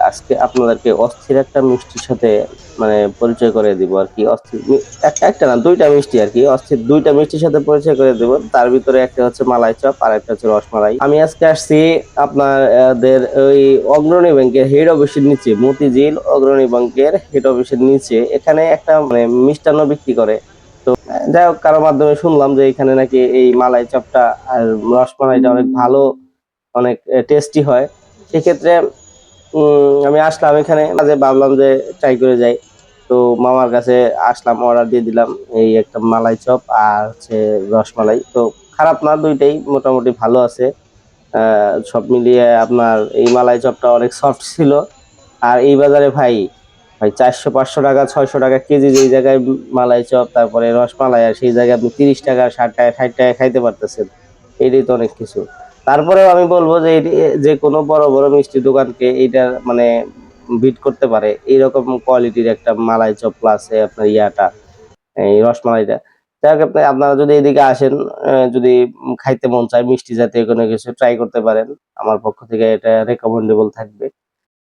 আজকে আপনাদেরকে অস্থির একটা মিষ্টির সাথে মানে পরিচয় করে দিব আর কি, অস্থির মি- এক- একটা না, দুইটা মিষ্টি আর কি, অস্থির দুইটা মিষ্টির সাথে পরিচয় করে দেব। তার ভিতরে একটা হচ্ছে মালাই চপ, আর একটা হচ্ছে রসমালাই। আমি আজকে আসছি আপনাদের ওই অগ্রণী ব্যাংকের হেড অফিসের নিচে, মতিঝিল অগ্রণী ব্যাংকের হেড অফিসের নিচে। এখানে একটা মানে মিষ্টান্ন বিক্রি করে। তো, যাই হোক কারোর মাধ্যমে শুনলাম যে এখানে নাকি এই মালাই চপটা আর রসমালাইটা অনেক ভালো, অনেক টেস্টি হয়। সেক্ষেত্রে আমি আসলাম এখানে, মাঝে ভাবলাম যে ট্রাই করে যাই। তো মামার কাছে আসলাম অর্ডার দিয়ে দিলাম এই একটা মালাই চপ আর হচ্ছে রসমালাই। তো খারাপ না, দুইটাই মোটামুটি ভালো আছে। সব মিলিয়ে আপনার এই মালাই চপটা অনেক সফট ছিল। আর এই বাজারে ভাই ভাই চারশো, পাঁচশো টাকা, ছয়শো টাকা কেজি যেই জায়গায় মালাই চপ, তারপরে রসমালাই, আর সেই জায়গায় আপনি তিরিশ টাকা, ষাট টাকা ষাট টাকা খাইতে পারতেছেন। এটাই তো অনেক কিছু। তারপরেও আমি বলব যে এটি যে কোনো বড় বড় মিষ্টি দোকানকে এইটা মানে বিট করতে পারে। এইরকম কোয়ালিটির একটা মালাই চপলা আছে আপনার ইয়াটা, এই রসমালাইটা। যাই হোক আপনি, আপনারা যদি এদিকে আসেন যদি খাইতে মন চায় মিষ্টি জাতীয় কোনো কিছু ট্রাই করতে পারেন। আমার পক্ষ থেকে এটা রেকমেন্ডেবল থাকবে।